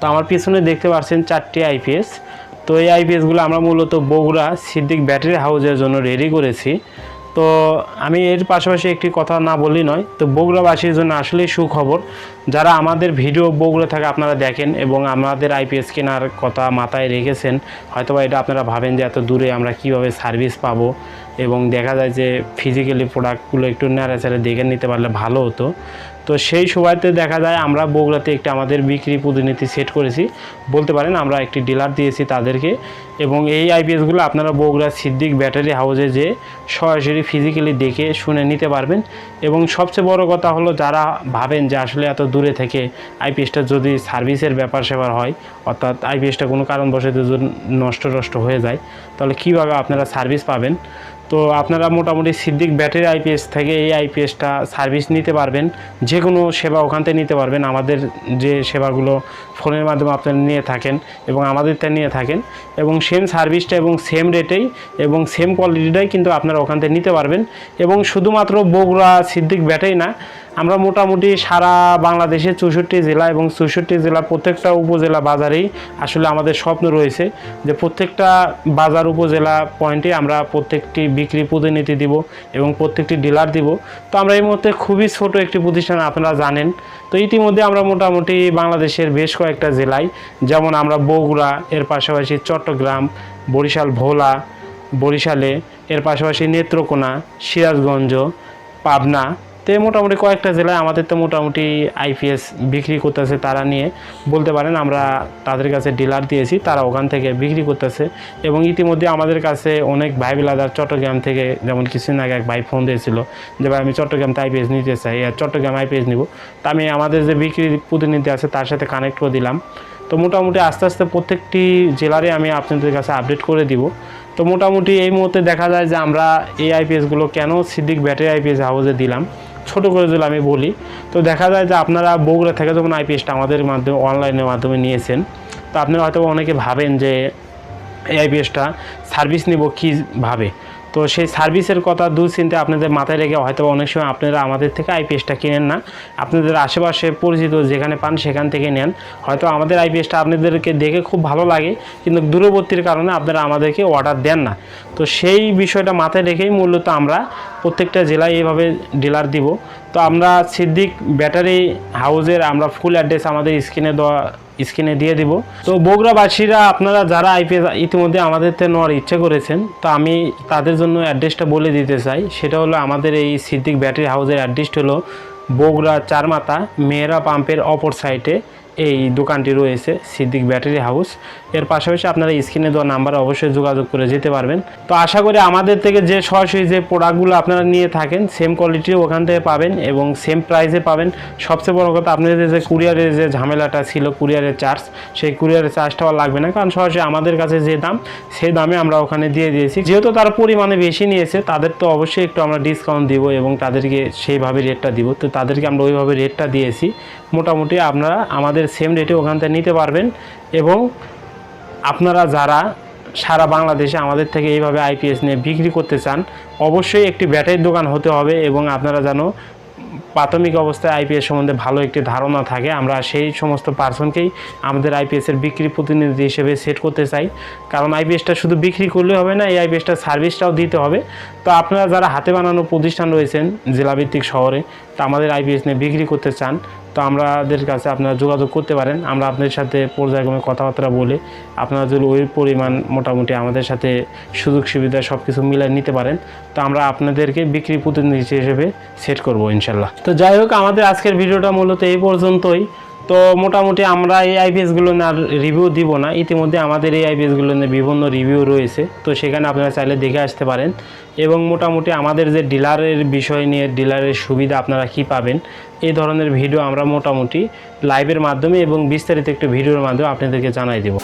তো আমার পিছনে দেখতে পাচ্ছেন চারটি আইপিএস তো এই আইপিএসগুলো আমরা মূলত বগুড়া সিদ্দিক ব্যাটারি হাউসের জন্য রেডি করেছি। তো আমি এর পাশাপাশি একটি কথা না বলি নয়, তো বগুড়াবাসীর জন্য আসলেই সুখবর। যারা আমাদের ভিডিও বগুড়া থাকে আপনারা দেখেন এবং আমাদের আইপিএস কেনার কথা মাথায় রেখেছেন, হয়তোবা এটা আপনারা ভাবেন যে এত দূরে আমরা কীভাবে সার্ভিস পাবো এবং দেখা যায় যে ফিজিক্যালি প্রোডাক্টগুলো একটু নাড়াচাড়ে দেখে নিতে পারলে ভালো হতো। তো সেই সময়তে দেখা যায় আমরা বগুড়াতে একটি আমাদের বিক্রি প্রতিনিধি সেট করেছি। বলতে পারেন আমরা একটি ডিলার দিয়েছি তাদেরকে এবং এই আইপিএসগুলো আপনারা বগুড়া সিদ্দিক ব্যাটারি হাউসে যে সরাসরি ফিজিক্যালি দেখে শুনে নিতে পারবেন। এবং সবচেয়ে বড় কথা হলো যারা ভাবেন যে আসলে এত দূরে থেকে আইপিএসটা যদি সার্ভিসের ব্যাপার সেবার হয়, অর্থাৎ আইপিএসটা কোনো কারণবশত যদি নষ্ট নষ্ট হয়ে যায়, তাহলে কীভাবে আপনারা সার্ভিস পাবেন? তো আপনারা মোটামুটি সিদ্দিক ব্যাটারি আইপিএস থেকে এই আইপিএসটা সার্ভিস নিতে পারবেন। যে কোনো সেবা ওখান থেকে নিতে পারবেন। আমাদের যে সেবাগুলো ফোনের মাধ্যমে আপনারা নিয়ে থাকেন এবং আমাদেরটা নিয়ে থাকেন এবং সেম সার্ভিসটা এবং সেম রেটেই এবং সেম কোয়ালিটিটাই কিন্তু আপনারা ওখান থেকে নিতে পারবেন। এবং শুধুমাত্র বগুড়া সিদ্দিক ব্যাটারি না আমরা মোটামুটি সারা বাংলাদেশের চৌষট্টি জেলা এবং চৌষট্টি জেলা প্রত্যেকটা উপজেলা বাজারেই আসলে আমাদের স্বপ্ন রয়েছে যে প্রত্যেকটা বাজার উপজেলা পয়েন্টে আমরা প্রত্যেকটি বিক্রি প্রতিনিধি দিব এবং প্রত্যেকটি ডিলার দিব। তো আমরা এই মুহূর্তে খুবই ছোট একটি প্রতিষ্ঠান, আপনারা জানেন। তো ইতিমধ্যে আমরা মোটামুটি বাংলাদেশের বেশ কয়েকটা জেলায়, যেমন আমরা বগুড়া, এর পাশাপাশি চট্টগ্রাম, বরিশাল ভোলা, বরিশালে, এর পাশাপাশি নেত্রকোনা, সিরাজগঞ্জ, পাবনা তো মোটামুটি কয়েকটা জেলায় আমাদের তো মোটামুটি আইপিএস বিক্রি করতেছে তারা নিয়ে। বলতে পারেন আমরা তাদের কাছে ডিলার দিয়েছি, তারা ওখান থেকে বিক্রি করতেছে। এবং ইতিমধ্যে আমাদের কাছে অনেক ভাই বিলাদার চট্টগ্রাম থেকে যেমন কিছুদিন আগে এক ভাই ফোন দিয়েছিল যে, ভাই, আমি চট্টগ্রামতে আইপিএস নিতে চাই আর চট্টগ্রাম আইপিএস নিব। তা আমি আমাদের যে বিক্রি প্রতিনিধি আছে তার সাথে কানেক্ট করে দিলাম। তো মোটামুটি আস্তে আস্তে প্রত্যেকটি জেলারে আমি আপনাদের কাছে আপডেট করে দিব। তো মোটামুটি এই মুহূর্তে দেখা যায় যে আমরা এই আইপিএসগুলো কেন সিদ্দিক ব্যাটারি আইপিএস হাউসে দিলাম। ছোট করে যদি আমি বলি, তো দেখা যায় যে আপনারা বগুড়া থেকে যখন আইপিএসটা আমাদের মাধ্যমে অনলাইনের মাধ্যমে নিয়েছেন, তো আপনারা হয়তো অনেকে ভাবেন যে, এই আইপিএসটা সার্ভিস নেব কী কীভাবে তো সেই সার্ভিসের কথা দুশ্চিন্তে আপনাদের মাথায় রেখে হয়তো অনেক সময় আপনারা আমাদের থেকে আইপিএসটা কিনেন না। আপনাদের আশেপাশে পরিচিত যেখানে পান সেখান থেকে নেন। হয়তো আমাদের আইপিএসটা আপনাদেরকে দেখে খুব ভালো লাগে, কিন্তু দূরবর্তীর কারণে আপনারা আমাদেরকে অর্ডার দেন না। তো সেই বিষয়টা মাথায় রেখেই মূলত আমরা প্রত্যেকটা জেলায় এইভাবে ডিলার দিব। তো আমরা সিদ্দিক ব্যাটারি হাউজের আমরা ফুল অ্যাড্রেস আমাদের স্ক্রিনে দেওয়া স্ক্রিনে দিয়ে দিব। তো বগুড়াবাসীরা, আপনারা যারা আইপিএস ইতিমধ্যে আমাদের তে নেওয়ার ইচ্ছে করেছেন, তো আমি তাদের জন্য অ্যাড্রেসটা বলে দিতে চাই। সেটা হলো আমাদের এই সিদ্দিক ব্যাটারি হাউসের অ্যাড্রেসটা হলো বগুড়া চারমাতা মেয়েরা পাম্পের অপর সাইডে এই দোকানটি রয়েছে, সিদ্দিক ব্যাটারি হাউস। এর পাশাপাশি আপনারা স্ক্রিনে দেওয়া নাম্বারে অবশ্যই যোগাযোগ করে যেতে পারবেন। তো আশা করি আমাদের থেকে যে সরাসরি যে প্রোডাক্টগুলো আপনারা নিয়ে থাকেন সেম কোয়ালিটিও ওখান থেকে পাবেন এবং সেম প্রাইসে পাবেন। সবচেয়ে বড় কথা, আপনাদের যে কুরিয়ারের যে ঝামেলাটা ছিল কুরিয়ারের চার্জ সেই কুরিয়ারের চার্জটাও লাগবে না। কারণ সরাসরি আমাদের কাছে যে দাম, সেই দামে আমরা ওখানে দিয়ে দিয়েছি। যেহেতু তারা পরিমাণে বেশি নিয়েছে, তাদের তো অবশ্যই একটু আমরা ডিসকাউন্ট দিব এবং তাদেরকে সেইভাবে রেটটা দিব। তো তাদেরকে আমরা ওইভাবে রেটটা দিয়েছি। মোটামুটি আপনারা আমাদের সেম রেটে ওখান থেকে নিতে পারবেন এবং আপনারা যারা সারা বাংলাদেশে আমাদের থেকে এইভাবে আইপিএস নিয়ে বিক্রি করতে চান, অবশ্যই একটি ব্যাটারির দোকান হতে হবে এবং আপনারা যেন প্রাথমিক অবস্থায় আইপিএস সম্বন্ধে ভালো একটি ধারণা থাকে। আমরা সেই সমস্ত পার্সনকেই আমাদের আইপিএসের বিক্রি প্রতিনিধি হিসেবে সেট করতে চাই। কারণ আইপিএসটা শুধু বিক্রি করলে হবে না, এই আইপিএসটার সার্ভিসটাও দিতে হবে। তো আপনারা যারা হাতে বানানো প্রতিষ্ঠান রয়েছেন জেলাভিত্তিক শহরে, তা আমাদের আইপিএস নিয়ে বিক্রি করতে চান। তো আমাদের কাছে আপনারা যোগাযোগ করতে পারেন। আমরা আপনাদের সাথে পর্যায়ক্রমে কথাবার্তা বলে আপনারা যদি ওই পরিমাণ মোটামুটি আমাদের সাথে সুযোগ সুবিধা সব কিছু মিলিয়ে নিতে পারেন, তো আমরা আপনাদেরকে বিক্রি প্রতিনিধি হিসেবে সেট করব ইনশাল্লাহ। তো যাই হোক, আমাদের আজকের ভিডিওটা মূলত এই পর্যন্তই। তো মোটামুটি আমরা এই আইপিএসগুলো না রিভিউ দিব না। ইতিমধ্যে আমাদের এই আইপিএসগুলো নিয়ে বিভিন্ন রিভিউ রয়েছে। তো সেখানে আপনারা চাইলে দেখে আসতে পারেন। এবং মোটামুটি আমাদের যে ডিলারের বিষয় নিয়ে, ডিলারের সুবিধা আপনারা কি পাবেন, এই ধরনের ভিডিও আমরা মোটামুটি লাইভের মাধ্যমে এবং বিস্তারিত একটু ভিডিওর মাধ্যমে আপনাদেরকে জানাই দেবো।